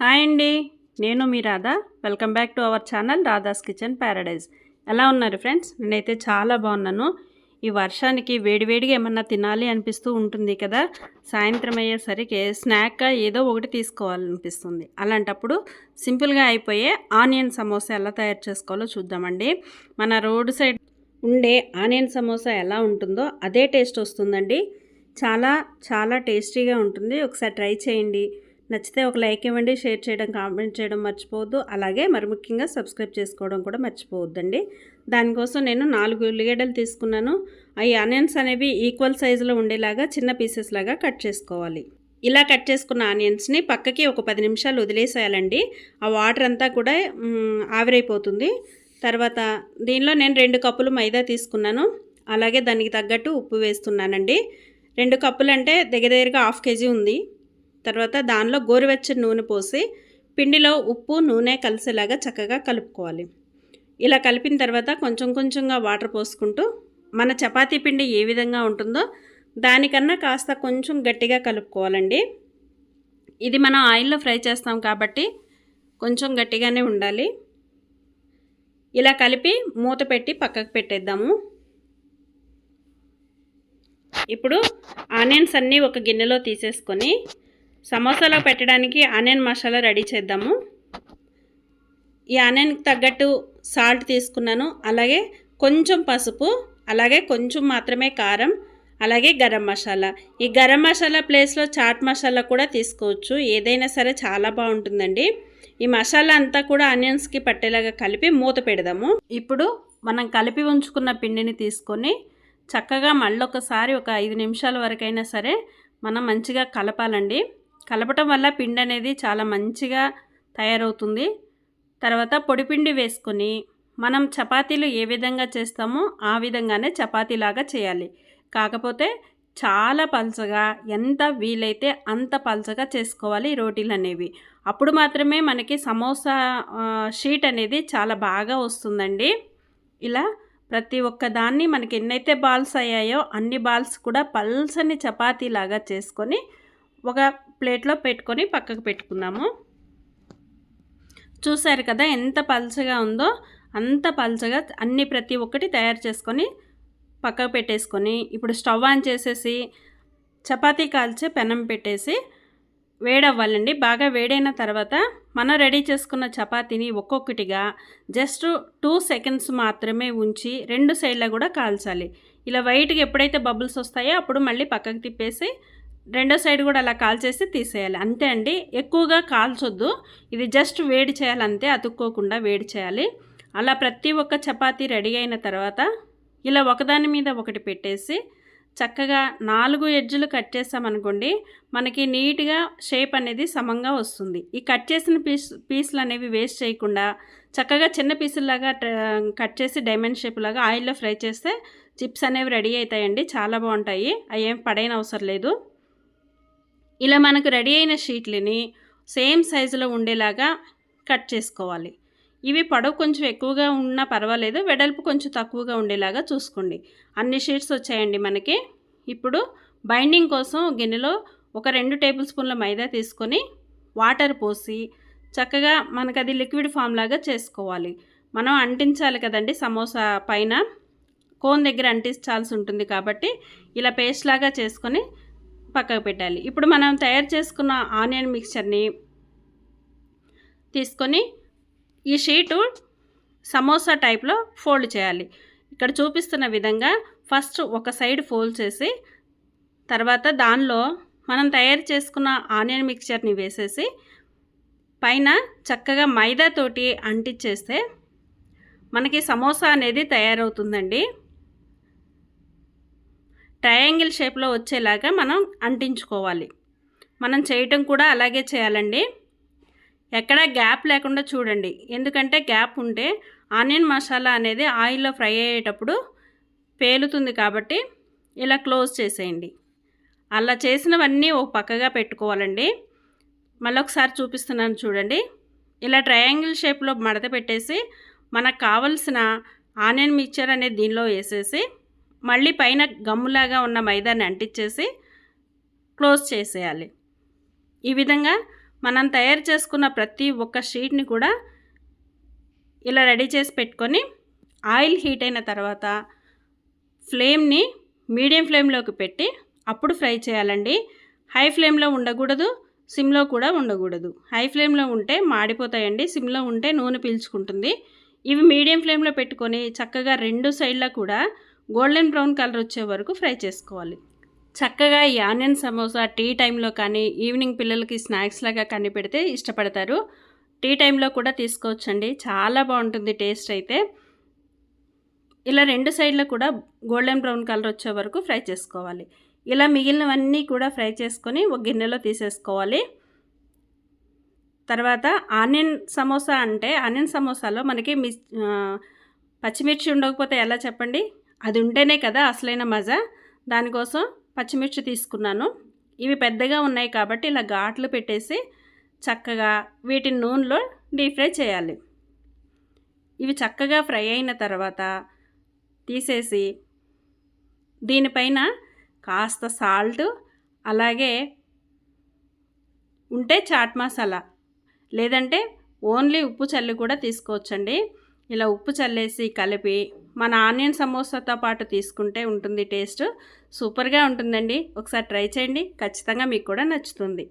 Hi అండి. నేను మీ Radha. Welcome back to our channel Radha's kitchen paradise. ఎలా ఉన్నారు ఫ్రెండ్స్? నేనైతే చాలా బాగున్నాను. ఈ వర్షానికి వేడివేడిగా ఏమన్నా తినాలి అనిపిస్తూ ఉంటుంది కదా? సాయంత్రం అయ్యేసరికి స్నాక్గా ఏదో ఒకటి తీసుకోవాలనిపిస్తుంది. అలాంటప్పుడు సింపుల్గా అయిపోయే ఆనియన్ సమోసా ఎలా తయారు చేసుకోవాలో చూద్దామండి. మన రోడ్ సైడ్ ఉండే ఆనియన్ సమోసా ఎలా ఉంటుందో అదే టేస్ట్ వస్తుందండి. చాలా చాలా టేస్టీగా ఉంటుంది. ఒకసారి ట్రై చేయండి. నచ్చితే ఒక లైక్ ఇవ్వండి షేర్ చేయడం కామెంట్ చేయడం మర్చిపోవద్దు. అలాగే మరి ముఖ్యంగా సబ్స్క్రైబ్ చేసుకోవడం కూడా మర్చిపోవద్దండి. దానికోసం నేను నాలుగు ఉల్లిగడ్డలు తీసుకున్నాను. ఈ ఆనియన్స్ అనేవి ఈక్వల్ సైజులో ఉండేలాగా చిన్న పీసెస్ లాగా కట్ చేసుకోవాలి. ఇలా కట్ చేసుకున్న ఆనియన్స్ని పక్కకి ఒక పది నిమిషాలు వదిలేసేయాలండి. ఆ వాటర్ అంతా కూడా ఆవిరైపోతుంది. తర్వాత దీనిలో నేను రెండు కప్పులు మైదా తీసుకున్నాను. అలాగే దానికి తగ్గట్టు ఉప్పు వేస్తున్నానండి. రెండు కప్పులు అంటే దగ్గర దగ్గరగా హాఫ్ కేజీ ఉంది. తర్వాత దానిలో గోరువెచ్చని నూనె పోసి పిండిలో ఉప్పు నూనె కలిసేలాగా చక్కగా కలుపుకోవాలి. ఇలా కలిపిన తర్వాత కొంచెం కొంచెంగా వాటర్ పోసుకుంటూ మన చపాతీ పిండి ఏ విధంగా ఉంటుందో దానికన్నా కాస్త కొంచెం గట్టిగా కలుపుకోవాలండి. ఇది మనం ఆయిల్లో ఫ్రై చేస్తాం కాబట్టి కొంచెం గట్టిగానే ఉండాలి. ఇలా కలిపి మూత పెట్టి పక్కకు పెట్టేద్దాము. ఇప్పుడు ఆనియన్స్ అన్నీ ఒక గిన్నెలో తీసేసుకొని సమోసాలో పెట్టడానికి ఆనియన్ మసాలా రెడీ చేద్దాము. ఈ ఆనియన్కి తగ్గట్టు సాల్ట్ తీసుకున్నాను. అలాగే కొంచెం పసుపు అలాగే కొంచెం మాత్రమే కారం అలాగే గరం మసాలా. ఈ గరం మసాలా ప్లేస్లో చాట్ మసాలా కూడా తీసుకోవచ్చు. ఏదైనా సరే చాలా బాగుంటుందండి. ఈ మసాలా అంతా కూడా ఆనియన్స్కి పట్టేలాగా కలిపి మూత పెడదాము. ఇప్పుడు మనం కలిపి ఉంచుకున్న పిండిని తీసుకొని చక్కగా మళ్ళొకసారి ఒక ఐదు నిమిషాల వరకైనా సరే మనం మంచిగా కలపాలండి. కలపటం వల్ల పిండి అనేది చాలా మంచిగా తయారవుతుంది. తర్వాత పొడిపిండి వేసుకొని మనం చపాతీలు ఏ విధంగా చేస్తామో ఆ విధంగానే చపాతీలాగా చేయాలి. కాకపోతే చాలా పల్చగా ఎంత వీలైతే అంత పల్చగా చేసుకోవాలి రోటీలు అనేవి అప్పుడు మాత్రమే మనకి సమోసా షీట్ అనేది చాలా బాగా వస్తుందండి. ఇలా ప్రతి ఒక్క దాన్ని మనకి ఎన్నైతే బాల్స్ అయ్యాయో అన్ని బాల్స్ కూడా పల్సని చపాతీలాగా చేసుకొని ఒక ప్లేట్లో పెట్టుకొని పక్కకు పెట్టుకుందాము. చూసారు కదా ఎంత పలచగా ఉందో అంత పలచగా అన్ని ప్రతి ఒక్కటి తయారు చేసుకొని పక్కకు పెట్టేసుకొని ఇప్పుడు స్టవ్ ఆన్ చేసేసి చపాతీ కాల్చే పెనం పెట్టేసి వేడవ్వాలండి. బాగా వేడైన తర్వాత మనం రెడీ చేసుకున్న చపాతీని ఒక్కొక్కటిగా జస్ట్ టూ సెకండ్స్ మాత్రమే ఉంచి రెండు సైడ్లో కూడా కాల్చాలి. ఇలా వైట్గా ఎప్పుడైతే బబుల్స్ వస్తాయో అప్పుడు మళ్ళీ పక్కకు తిప్పేసి రెండో సైడ్ కూడా అలా కాల్చేసి తీసేయాలి. అంతే అండి. ఎక్కువగా కాల్చొద్దు ఇది జస్ట్ వేడి చేయాలి అంతే అతుక్కోకుండా వేడి చేయాలి. అలా ప్రతి ఒక్క చపాతీ రెడీ అయిన తర్వాత ఇలా ఒకదాని మీద ఒకటి పెట్టేసి చక్కగా నాలుగు ఎడ్జులు కట్ చేసామనుకోండి మనకి నీట్గా షేప్ అనేది సమంగా వస్తుంది. ఈ కట్ చేసిన పీస్ పీసులు అనేవి వేస్ట్ చేయకుండా చక్కగా చిన్న పీసుల్లాగా కట్ చేసి డైమండ్ షేప్ లాగా ఆయిల్లో ఫ్రై చేస్తే చిప్స్ అనేవి రెడీ అవుతాయండి. చాలా బాగుంటాయి. అవి ఏం పడైన అవసరం లేదు. ఇలా మనకు రెడీ అయిన షీట్లని సేమ్ సైజులో ఉండేలాగా కట్ చేసుకోవాలి. ఇవి పొడవు కొంచెం ఎక్కువగా ఉన్నా పర్వాలేదు వెడల్పు కొంచెం తక్కువగా ఉండేలాగా చూసుకోండి. అన్ని షీట్స్ వచ్చాయండి మనకి. ఇప్పుడు బైండింగ్ కోసం గిన్నెలో ఒక రెండు టేబుల్ స్పూన్ల మైదా తీసుకొని వాటర్ పోసి చక్కగా మనకు అది లిక్విడ్ ఫామ్ లాగా చేసుకోవాలి. మనం అంటించాలి కదండి సమోసా పైన. కోన్ దగ్గర అంటించాల్సి ఉంటుంది కాబట్టి ఇలా పేస్ట్ లాగా చేసుకొని పక్కకు పెట్టాలి. ఇప్పుడు మనం తయారు చేసుకున్న ఆనియన్ మిక్చర్ని తీసుకొని ఈ షీటు సమోసా టైప్లో ఫోల్డ్ చేయాలి. ఇక్కడ చూపిస్తున్న విధంగా ఫస్ట్ ఒక సైడ్ ఫోల్డ్ చేసి తర్వాత దానిలో మనం తయారు చేసుకున్న ఆనియన్ మిక్చర్ని వేసేసి పైన చక్కగా మైదాతోటి అంటించేస్తే మనకి సమోసా అనేది తయారవుతుందండి. ట్రయాంగిల్ షేప్లో వచ్చేలాగా మనం అంటించుకోవాలి. మనం చేయటం కూడా అలాగే చేయాలండి. ఎక్కడ గ్యాప్ లేకుండా చూడండి. ఎందుకంటే గ్యాప్ ఉంటే ఆనియన్ మసాలా అనేది ఆయిల్లో ఫ్రై అయ్యేటప్పుడు పేలుతుంది కాబట్టి ఇలా క్లోజ్ చేసేయండి. అలా చేసినవన్నీ ఒక పక్కగా పెట్టుకోవాలండి. మళ్ళీ ఒకసారి చూపిస్తున్నాను చూడండి. ఇలా ట్రయాంగిల్ షేప్లో మడత పెట్టేసి మనకు కావలసిన ఆనియన్ మిక్చర్ అనేది దీనిలో వేసేసి మళ్ళీ పైన గమ్ములాగా ఉన్న మైదాన్ని అంటించేసి క్లోజ్ చేసేయాలి. ఈ విధంగా మనం తయారు చేసుకున్న ప్రతి ఒక్క షీట్ని కూడా ఇలా రెడీ చేసి పెట్టుకొని ఆయిల్ హీట్ అయిన తర్వాత ఫ్లేమ్ని మీడియం ఫ్లేమ్లోకి పెట్టి అప్పుడు ఫ్రై చేయాలండి. హై ఫ్లేమ్లో ఉండకూడదు సిమ్లో కూడా ఉండకూడదు. హై ఫ్లేమ్లో ఉంటే మాడిపోతాయండి సిమ్లో ఉంటే నూనె పీల్చుకుంటుంది. ఇవి మీడియం ఫ్లేమ్లో పెట్టుకొని చక్కగా రెండు సైడ్లా కూడా గోల్డెన్ బ్రౌన్ కలర్ వచ్చే వరకు ఫ్రై చేసుకోవాలి. చక్కగా ఈ ఆనియన్ సమోసా టీ టైంలో కానీ ఈవినింగ్ పిల్లలకి స్నాక్స్ లాగా కనిపెడితే ఇష్టపడతారు. టీ టైంలో కూడా తీసుకోవచ్చండి. చాలా బాగుంటుంది టేస్ట్ అయితే. ఇలా రెండు సైడ్లో కూడా గోల్డెన్ బ్రౌన్ కలర్ వచ్చే వరకు ఫ్రై చేసుకోవాలి. ఇలా మిగిలినవన్నీ కూడా ఫ్రై చేసుకొని ఒక గిన్నెలో తీసేసుకోవాలి. తర్వాత ఆనియన్ సమోసా అంటే ఆనియన్ సమోసాలో మనకి మిర్చి పచ్చిమిర్చి ఉండకపోతే ఎలా చెప్పండి? అది ఉంటేనే కదా అసలైన మజా. దానికోసం పచ్చిమిర్చి తీసుకున్నాను. ఇవి పెద్దగా ఉన్నాయి కాబట్టి ఇలా ఘాట్లు పెట్టేసి చక్కగా వీటిని నూనెలో డీప్ ఫ్రై చేయాలి. ఇవి చక్కగా ఫ్రై అయిన తర్వాత తీసేసి దీనిపైన కాస్త సాల్ట్ అలాగే ఉంటే చాట్ మసాలా లేదంటే ఓన్లీ ఉప్పు చల్లి కూడా తీసుకోవచ్చండి. ఇలా ఉప్పు చల్లేసి కలిపి మన ఆనియన్ సమోసాతో పాటు తీసుకుంటే ఉంటుంది టేస్ట్. సూపర్గా ఉంటుందండి. ఒకసారి ట్రై చేయండి. ఖచ్చితంగా మీకు కూడా నచ్చుతుంది.